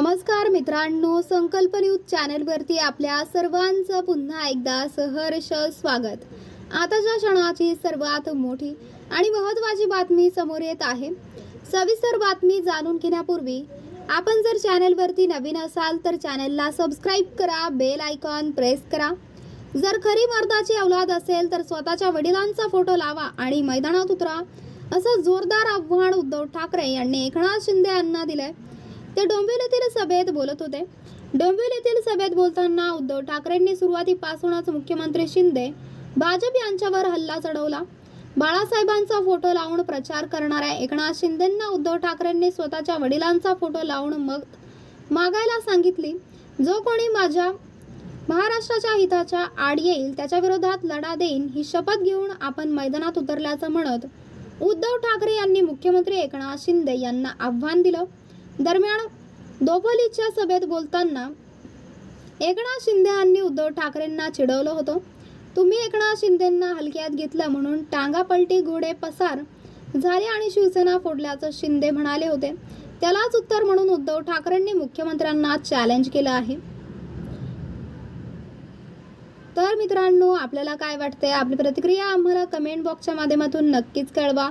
नमस्कार मित्रांनो संकल्प न्यूज चॅनलवरती आपल्या सर्वांचं पुन्हा एकदा सहर्ष स्वागत. आताच्या क्षणाची सर्वात मोठी आणि महत्त्वाची बातमी समोर येत आहे सविस्तर बातमी जाणून घेण्यापूर्वी आपण जर चॅनलवरती नवीन असाल तर चॅनलला सबस्क्राईब करा बेल आयकॉन प्रेस करा. जर खरी मर्दाची औलाद असेल तर स्वतःच्या वडिलांचा फोटो लावा आणि मैदानात उतरा. असं जोरदार आव्हान उद्धव ठाकरे यांनी एकनाथ शिंदे यांना दिलंय. ते डोंबिवलीतील सभेत बोलत होते. डोंबिवलीतील सभेत बोलताना उद्धव ठाकरेंनी सुरुवातीपासूनच मुख्यमंत्री शिंदे भाजप यांच्यावर हल्ला चढवला. बाळासाहेबांचा फोटो लावून प्रचार करणाऱ्या एकनाथ शिंदेंना उद्धव ठाकरेंनी स्वतःच्या वडिलांचा फोटो लावून मग मागायला सांगितली. जो कोणी माझ्या महाराष्ट्राच्या हिताच्या आड येईल त्याच्या विरोधात लढा देईन ही शपथ घेऊन आपण मैदानात उतरल्याचं म्हणत उद्धव ठाकरे यांनी मुख्यमंत्री एकनाथ शिंदे यांना आव्हान दिलं. दरम्यान दोपोलीच्या सभेत बोलताना एकनाथ शिंदे यांनी उद्धव ठाकरेंना चिडवलं होतं. तुम्ही एकनाथ शिंदेंना हलक्यात घेतलं म्हणून टांगा पलटी घोडे पसार झाले आणि शिवसेना फोडल्याचं शिंदे म्हणाले होते. त्यालाच उत्तर म्हणून उद्धव ठाकरेंनी मुख्यमंत्र्यांना चॅलेंज केलं आहे. तर मित्रांनो आपल्याला काय वाटतंय? आपली प्रतिक्रिया आम्हाला कमेंट बॉक्सच्या माध्यमातून नक्कीच कळवा.